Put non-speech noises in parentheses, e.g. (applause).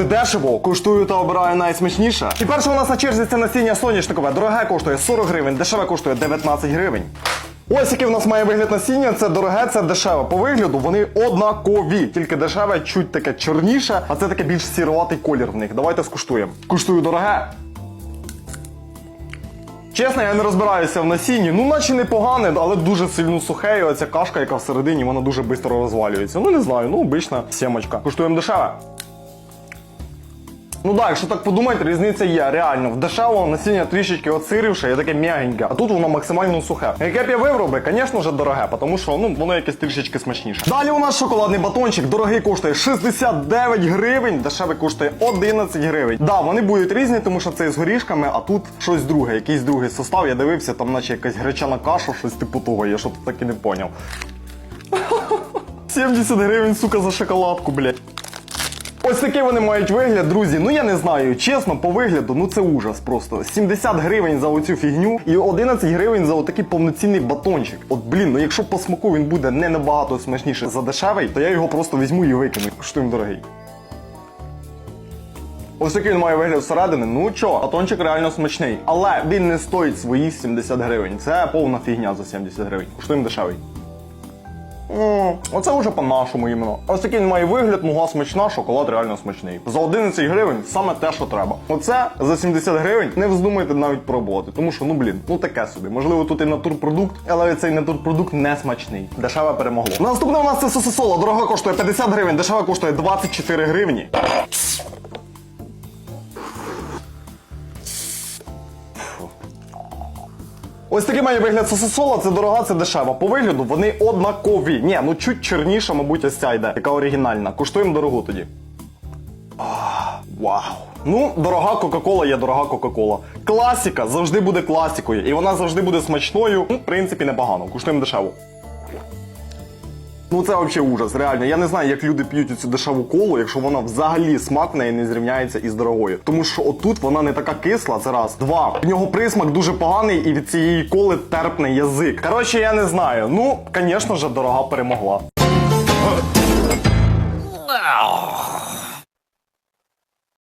коштувати дешево, коштую та обираю найсмачніше. І перше у нас на черзі це насіння соняшникове. Дороге коштує 40 гривень, дешеве коштує 19 гривень. Ось який в нас має вигляд насіння. Це дороге, це дешеве. По вигляду вони однакові, тільки дешеве, чуть таке чорніше, а це таке більш сіроватий колір в них. Давайте скуштуємо. Куштую дороге. Чесно, я не розбираюся в насінні. Ну, наче непогане, але дуже сильно сухе. І оця кашка, яка всередині, вона дуже швидко розвалюється. Ну не знаю, ну обична сімочка. Куштуємо дешеве. Ну так, якщо так подумати, різниця є. Реально, в дешевого насіння трішечки оцирівше і таке м'ягеньке, а тут воно максимально сухе. Яке б я вибрав звісно ж, дороге, тому що ну, воно якесь трішечки смачніше. Далі у нас шоколадний батончик. Дорогий коштує 69 гривень, дешевий коштує 11 гривень. Да, вони будуть різні, тому що це з горішками, а тут щось друге, якийсь другий состав. Я дивився, там наче якась гречана каша, щось типу того. Я що так і не поняв. (laughs) 70 гривень, сука, за шоколадку, блядь. Ось такий вони мають вигляд, друзі. Ну я не знаю, чесно, по вигляду, ну це ужас просто. 70 гривень за оцю фігню і 11 гривень за отакий повноцінний батончик. От блін, ну якщо по смаку він буде не набагато смачніше за дешевий, то я його просто візьму і викину. Що дорогий. Ось такий він має вигляд всередини. Ну чо, батончик реально смачний. Але він не стоїть свої 70 гривень. Це повна фігня за 70 гривень. Коштуємо дешевий. Оце вже по-нашому іменно. Ось такий має вигляд, муга смачна, шоколад реально смачний. За 11 гривень саме те, що треба. Оце за 70 гривень не вздумайте навіть пробувати. Тому що, ну блін, ну таке собі. Можливо, тут і натурпродукт, але цей натурпродукт не смачний. Дешеве перемогло. Наступне у нас це сосисола. Дорога коштує 50 гривень, дешеве коштує 24 гривні. Ось такий має вигляд сосисола, це дорога, це дешева. По вигляду вони однакові. Ні, ну чуть чорніша, мабуть, ось ця йде, яка оригінальна. Куштуємо дорогу тоді. А, Вау. Ну, дорога Кока-Кола є дорога Кока-Кола. Класіка завжди буде класікою, і вона завжди буде смачною. Ну, в принципі, непогано. Куштуємо дешеву. Ну це взагалі ужас, реально. Я не знаю, як люди п'ють цю дешеву колу, якщо вона взагалі смак в неї не зрівняється із дорогою. Тому що отут вона не така кисла, це раз. Два. В нього присмак дуже поганий, і від цієї коли терпне язик. Коротше, я не знаю. Ну, звісно ж, дорога перемогла.